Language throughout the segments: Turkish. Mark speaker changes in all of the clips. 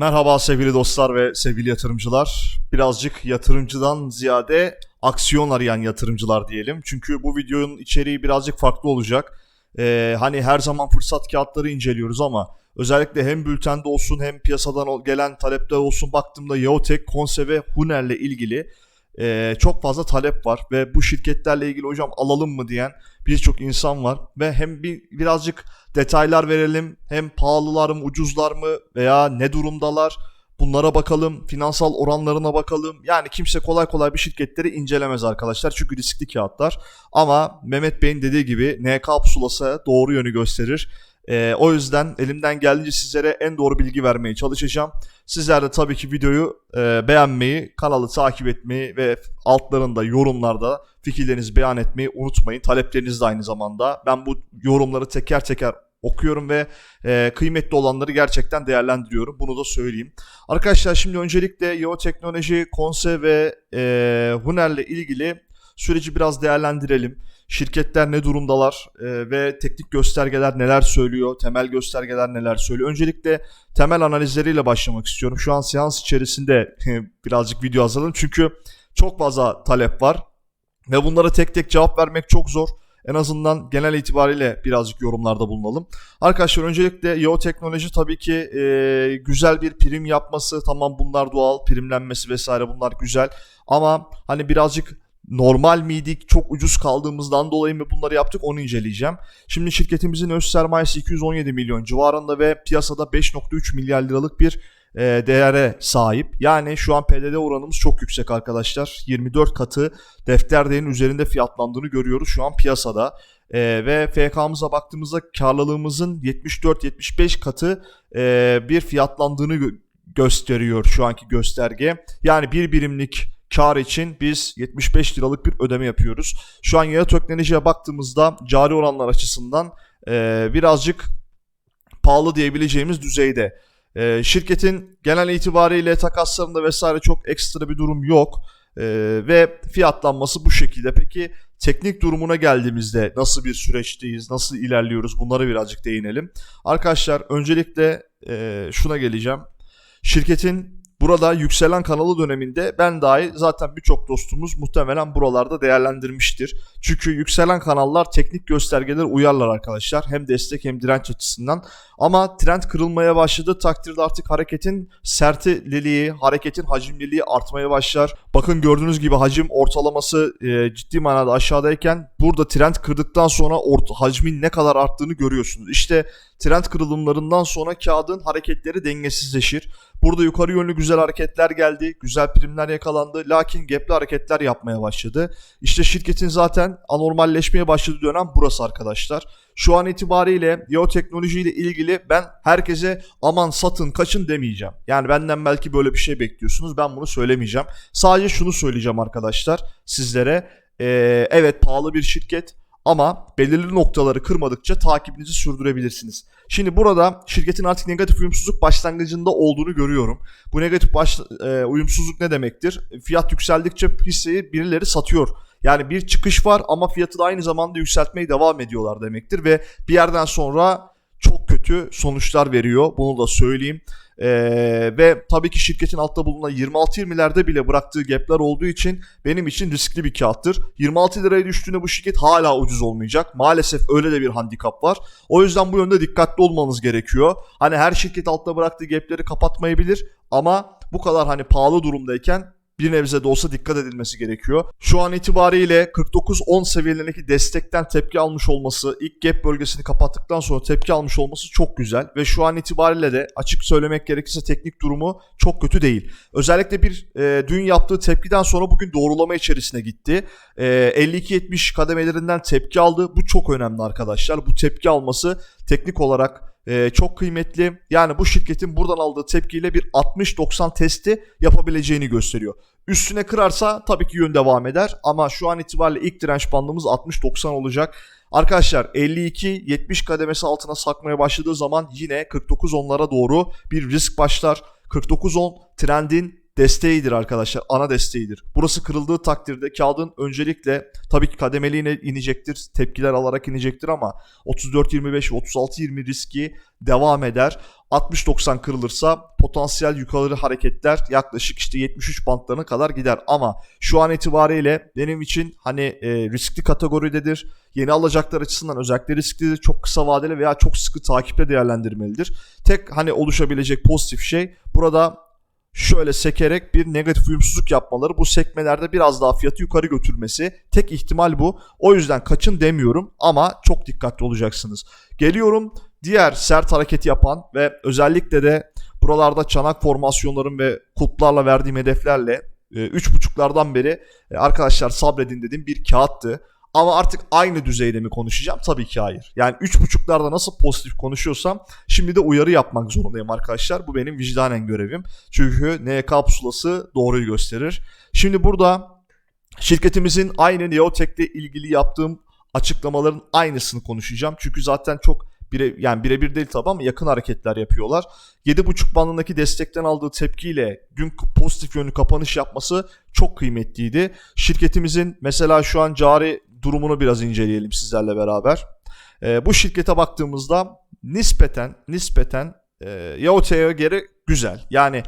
Speaker 1: Merhaba sevgili dostlar ve sevgili yatırımcılar. Birazcık yatırımcıdan ziyade aksiyon arayan yatırımcılar diyelim. Çünkü bu videonun içeriği birazcık farklı olacak. Ee, hani her zaman fırsat kağıtları inceliyoruz ama özellikle hem bültende olsun hem piyasadan gelen talepler olsun baktığımda Yeotek, Konse ve Huner'le ilgili e, çok fazla talep var ve bu şirketlerle ilgili hocam alalım mı diyen birçok insan var ve hem bir birazcık detaylar verelim hem pahalılar mı ucuzlar mı veya ne durumdalar? Bunlara bakalım finansal oranlarına bakalım. Yani kimse kolay kolay bir şirketleri incelemez arkadaşlar çünkü riskli kağıtlar. Ama Mehmet Bey'in dediği gibi NK pusulası doğru yönü gösterir. Ee, o yüzden elimden geldiğince sizlere en doğru bilgi vermeye çalışacağım. Sizler de tabii ki videoyu e, beğenmeyi, kanalı takip etmeyi ve altlarında yorumlarda fikirlerinizi beyan etmeyi unutmayın. Talepleriniz de aynı zamanda. Ben bu yorumları teker teker okuyorum ve e, kıymetli olanları gerçekten değerlendiriyorum. Bunu da söyleyeyim. Arkadaşlar şimdi öncelikle Yeo Teknoloji, Konse ve e, Huner'le ilgili süreci biraz değerlendirelim. Şirketler ne durumdalar e, ve teknik göstergeler neler söylüyor, temel göstergeler neler söylüyor. Öncelikle temel analizleriyle başlamak istiyorum. Şu an seans içerisinde birazcık video hazırladım çünkü çok fazla talep var ve bunlara tek tek cevap vermek çok zor. En azından genel itibariyle birazcık yorumlarda bulunalım. Arkadaşlar öncelikle Yeo Teknoloji tabii ki e, güzel bir prim yapması tamam bunlar doğal primlenmesi vesaire bunlar güzel ama hani birazcık normal miydik çok ucuz kaldığımızdan dolayı mı bunları yaptık onu inceleyeceğim. Şimdi şirketimizin öz sermayesi 217 milyon civarında ve piyasada 5.3 milyar liralık bir e, değere sahip. Yani şu an PDD oranımız çok yüksek arkadaşlar. 24 katı defter değerinin üzerinde fiyatlandığını görüyoruz şu an piyasada. E, ve FK'mıza baktığımızda karlılığımızın 74-75 katı e, bir fiyatlandığını gö- gösteriyor şu anki gösterge. Yani bir birimlik kar için biz 75 liralık bir ödeme yapıyoruz. Şu an yaya teknolojiye baktığımızda cari oranlar açısından e, birazcık pahalı diyebileceğimiz düzeyde. E, şirketin genel itibariyle takaslarında vesaire çok ekstra bir durum yok. E, ve fiyatlanması bu şekilde. Peki teknik durumuna geldiğimizde nasıl bir süreçteyiz, nasıl ilerliyoruz bunlara birazcık değinelim. Arkadaşlar öncelikle e, şuna geleceğim. Şirketin burada yükselen kanalı döneminde ben dahi zaten birçok dostumuz muhtemelen buralarda değerlendirmiştir. Çünkü yükselen kanallar teknik göstergeler uyarlar arkadaşlar. Hem destek hem direnç açısından. Ama trend kırılmaya başladığı takdirde artık hareketin sertliliği, hareketin hacimliliği artmaya başlar. Bakın gördüğünüz gibi hacim ortalaması e, ciddi manada aşağıdayken burada trend kırdıktan sonra ort- hacmin ne kadar arttığını görüyorsunuz. İşte trend kırılımlarından sonra kağıdın hareketleri dengesizleşir. Burada yukarı yönlü güzel hareketler geldi. Güzel primler yakalandı. Lakin gapli hareketler yapmaya başladı. İşte şirketin zaten anormalleşmeye başladığı dönem burası arkadaşlar. Şu an itibariyle Yeo Teknoloji ile ilgili ben herkese aman satın kaçın demeyeceğim. Yani benden belki böyle bir şey bekliyorsunuz. Ben bunu söylemeyeceğim. Sadece şunu söyleyeceğim arkadaşlar sizlere. Ee, evet pahalı bir şirket ama belirli noktaları kırmadıkça takibinizi sürdürebilirsiniz. Şimdi burada şirketin artık negatif uyumsuzluk başlangıcında olduğunu görüyorum. Bu negatif baş, e, uyumsuzluk ne demektir? Fiyat yükseldikçe hisseyi birileri satıyor. Yani bir çıkış var ama fiyatı da aynı zamanda yükseltmeye devam ediyorlar demektir ve bir yerden sonra çok kötü sonuçlar veriyor. Bunu da söyleyeyim. Ee, ve tabii ki şirketin altta bulunan 26-20'lerde bile bıraktığı gapler olduğu için benim için riskli bir kağıttır. 26 liraya düştüğünde bu şirket hala ucuz olmayacak. Maalesef öyle de bir handikap var. O yüzden bu yönde dikkatli olmanız gerekiyor. Hani her şirket altta bıraktığı gapleri kapatmayabilir ama bu kadar hani pahalı durumdayken bir nebze de olsa dikkat edilmesi gerekiyor. Şu an itibariyle 49-10 seviyelerindeki destekten tepki almış olması, ilk gap bölgesini kapattıktan sonra tepki almış olması çok güzel. Ve şu an itibariyle de açık söylemek gerekirse teknik durumu çok kötü değil. Özellikle bir e, dün yaptığı tepkiden sonra bugün doğrulama içerisine gitti. E, 52-70 kademelerinden tepki aldı. Bu çok önemli arkadaşlar. Bu tepki alması teknik olarak e, çok kıymetli. Yani bu şirketin buradan aldığı tepkiyle bir 60-90 testi yapabileceğini gösteriyor. Üstüne kırarsa tabii ki yön devam eder ama şu an itibariyle ilk direnç bandımız 60-90 olacak. Arkadaşlar 52-70 kademesi altına sakmaya başladığı zaman yine 49-10'lara doğru bir risk başlar. 49-10 trendin desteğidir arkadaşlar. Ana desteğidir. Burası kırıldığı takdirde kağıdın öncelikle tabii ki kademeli yine inecektir. Tepkiler alarak inecektir ama 34-25 ve 36-20 riski devam eder. 60-90 kırılırsa potansiyel yukarı hareketler yaklaşık işte 73 bantlarına kadar gider. Ama şu an itibariyle benim için hani e, riskli kategoridedir. Yeni alacaklar açısından özellikle risklidir. Çok kısa vadeli veya çok sıkı takiple değerlendirmelidir. Tek hani oluşabilecek pozitif şey burada şöyle sekerek bir negatif uyumsuzluk yapmaları bu sekmelerde biraz daha fiyatı yukarı götürmesi tek ihtimal bu. O yüzden kaçın demiyorum ama çok dikkatli olacaksınız. Geliyorum diğer sert hareket yapan ve özellikle de buralarda çanak formasyonların ve kulplarla verdiğim hedeflerle 3.5'lardan beri e, arkadaşlar sabredin dediğim bir kağıttı. Ama artık aynı düzeyde mi konuşacağım? Tabii ki hayır. Yani 3.5'larda nasıl pozitif konuşuyorsam şimdi de uyarı yapmak zorundayım arkadaşlar. Bu benim vicdanen görevim. Çünkü NK pusulası doğruyu gösterir. Şimdi burada şirketimizin aynı Neotech'le ilgili yaptığım açıklamaların aynısını konuşacağım. Çünkü zaten çok bire, yani birebir değil tabi ama yakın hareketler yapıyorlar. 7.5 bandındaki destekten aldığı tepkiyle dün pozitif yönlü kapanış yapması çok kıymetliydi. Şirketimizin mesela şu an cari durumunu biraz inceleyelim sizlerle beraber. E, bu şirkete baktığımızda nispeten nispeten e, Yaote'ye göre güzel. Yani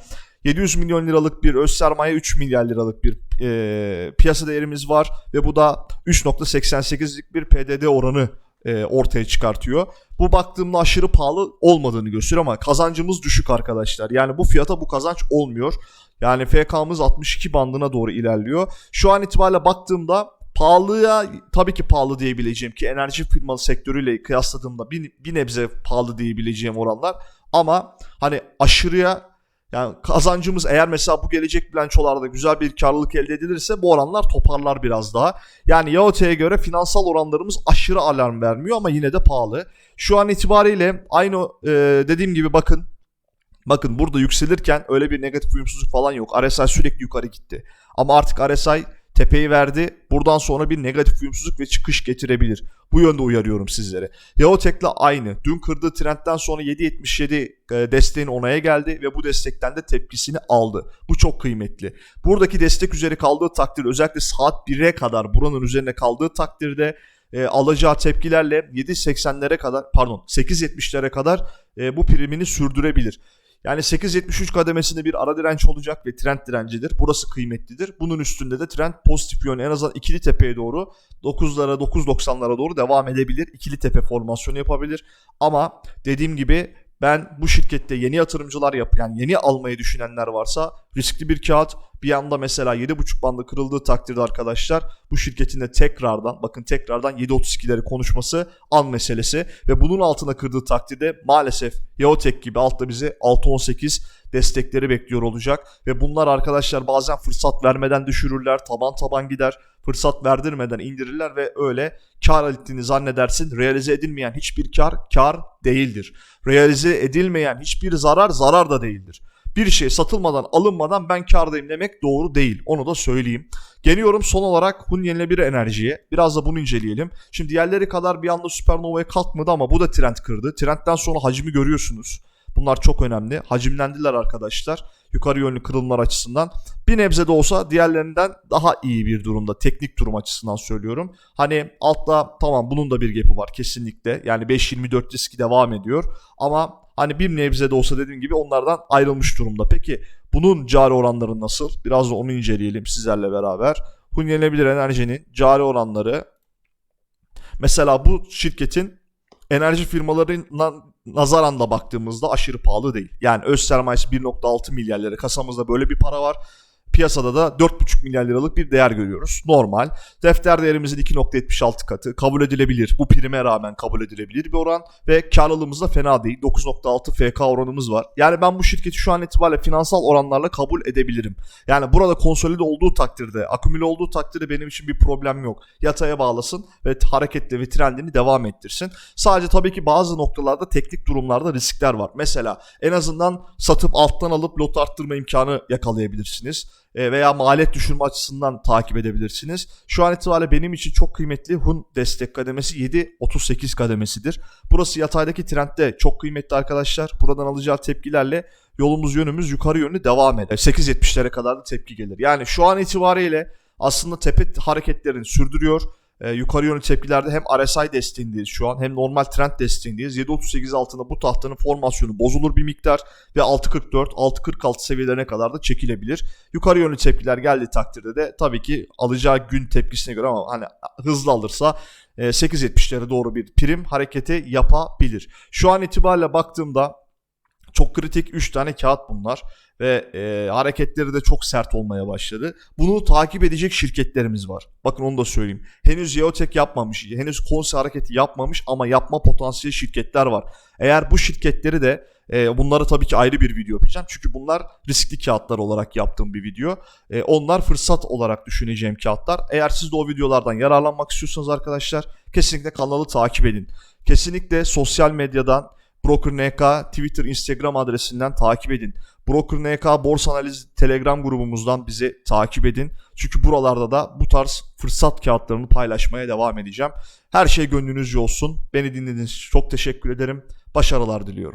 Speaker 1: 700 milyon liralık bir öz sermaye 3 milyar liralık bir e, piyasa değerimiz var ve bu da 3.88'lik bir PDD oranı e, ortaya çıkartıyor. Bu baktığımda aşırı pahalı olmadığını gösteriyor ama kazancımız düşük arkadaşlar. Yani bu fiyata bu kazanç olmuyor. Yani FK'mız 62 bandına doğru ilerliyor. Şu an itibariyle baktığımda pahalıya tabii ki pahalı diyebileceğim ki enerji firmalı sektörüyle kıyasladığımda bir, bir nebze pahalı diyebileceğim oranlar. Ama hani aşırıya yani kazancımız eğer mesela bu gelecek bilançolarda güzel bir karlılık elde edilirse bu oranlar toparlar biraz daha. Yani Yaote'ye göre finansal oranlarımız aşırı alarm vermiyor ama yine de pahalı. Şu an itibariyle aynı e, dediğim gibi bakın Bakın burada yükselirken öyle bir negatif uyumsuzluk falan yok. RSI sürekli yukarı gitti. Ama artık RSI tepeyi verdi. Buradan sonra bir negatif uyumsuzluk ve çıkış getirebilir. Bu yönde uyarıyorum sizlere. Yaotek'le aynı. Dün kırdığı trendten sonra 7.77 e, desteğin onaya geldi ve bu destekten de tepkisini aldı. Bu çok kıymetli. Buradaki destek üzeri kaldığı takdirde özellikle saat 1'e kadar buranın üzerine kaldığı takdirde e, alacağı tepkilerle 7.80'lere kadar pardon 8.70'lere kadar e, bu primini sürdürebilir. Yani 8.73 kademesinde bir ara direnç olacak ve trend direncidir. Burası kıymetlidir. Bunun üstünde de trend pozitif yönü en azından ikili tepeye doğru 9'lara 9.90'lara doğru devam edebilir. İkili tepe formasyonu yapabilir. Ama dediğim gibi ben bu şirkette yeni yatırımcılar yap yani yeni almayı düşünenler varsa riskli bir kağıt bir anda mesela 7.5 bandı kırıldığı takdirde arkadaşlar bu şirketin de tekrardan bakın tekrardan 7.32'leri konuşması an meselesi ve bunun altına kırdığı takdirde maalesef Yaotek gibi altta bizi 6.18 destekleri bekliyor olacak ve bunlar arkadaşlar bazen fırsat vermeden düşürürler taban taban gider fırsat verdirmeden indirirler ve öyle kar ettiğini zannedersin. Realize edilmeyen hiçbir kar kar değildir. Realize edilmeyen hiçbir zarar zarar da değildir. Bir şey satılmadan alınmadan ben kardayım demek doğru değil. Onu da söyleyeyim. Geliyorum son olarak Hun yenilebilir enerjiye. Biraz da bunu inceleyelim. Şimdi diğerleri kadar bir anda süpernova'ya kalkmadı ama bu da trend kırdı. Trendten sonra hacmi görüyorsunuz. Bunlar çok önemli. Hacimlendiler arkadaşlar. Yukarı yönlü kırılımlar açısından. Bir nebze de olsa diğerlerinden daha iyi bir durumda. Teknik durum açısından söylüyorum. Hani altta tamam bunun da bir gap'i var kesinlikle. Yani 5.24 riski devam ediyor. Ama hani bir nebze de olsa dediğim gibi onlardan ayrılmış durumda. Peki bunun cari oranları nasıl? Biraz da onu inceleyelim sizlerle beraber. Hun yenilebilir enerjinin cari oranları mesela bu şirketin enerji firmalarından nazaran da baktığımızda aşırı pahalı değil. Yani öz sermayesi 1.6 milyar lira kasamızda böyle bir para var. Piyasada da 4,5 milyar liralık bir değer görüyoruz. Normal. Defter değerimizin 2.76 katı. Kabul edilebilir. Bu prime rağmen kabul edilebilir bir oran. Ve karlılığımız da fena değil. 9.6 FK oranımız var. Yani ben bu şirketi şu an itibariyle finansal oranlarla kabul edebilirim. Yani burada konsolide olduğu takdirde, akümüle olduğu takdirde benim için bir problem yok. Yataya bağlasın ve hareketli ve trendini devam ettirsin. Sadece tabii ki bazı noktalarda teknik durumlarda riskler var. Mesela en azından satıp alttan alıp lot arttırma imkanı yakalayabilirsiniz veya maliyet düşürme açısından takip edebilirsiniz. Şu an itibariyle benim için çok kıymetli Hun destek kademesi 7.38 kademesidir. Burası yataydaki trendde çok kıymetli arkadaşlar. Buradan alacağı tepkilerle yolumuz yönümüz yukarı yönlü devam eder. 8.70'lere kadar da tepki gelir. Yani şu an itibariyle aslında tepe hareketlerini sürdürüyor E, yukarı yönlü tepkilerde hem RSI desteğindeyiz şu an hem normal trend desteğindeyiz. 7.38 altında bu tahtanın formasyonu bozulur bir miktar ve 6.44, 6.46 seviyelerine kadar da çekilebilir. Yukarı yönlü tepkiler geldiği takdirde de tabii ki alacağı gün tepkisine göre ama hani hızlı alırsa e, 8.70'lere doğru bir prim hareketi yapabilir. Şu an itibariyle baktığımda çok kritik 3 tane kağıt bunlar ve e, hareketleri de çok sert olmaya başladı. Bunu takip edecek şirketlerimiz var. Bakın onu da söyleyeyim. Henüz Yeotek yapmamış, henüz konse hareketi yapmamış ama yapma potansiyeli şirketler var. Eğer bu şirketleri de e, bunları tabii ki ayrı bir video yapacağım. Çünkü bunlar riskli kağıtlar olarak yaptığım bir video. E, onlar fırsat olarak düşüneceğim kağıtlar. Eğer siz de o videolardan yararlanmak istiyorsanız arkadaşlar kesinlikle kanalı takip edin. Kesinlikle sosyal medyadan Broker NK Twitter, Instagram adresinden takip edin. Broker NK Borsa Analiz Telegram grubumuzdan bizi takip edin. Çünkü buralarda da bu tarz fırsat kağıtlarını paylaşmaya devam edeceğim. Her şey gönlünüzce olsun. Beni dinlediğiniz için çok teşekkür ederim. Başarılar diliyorum.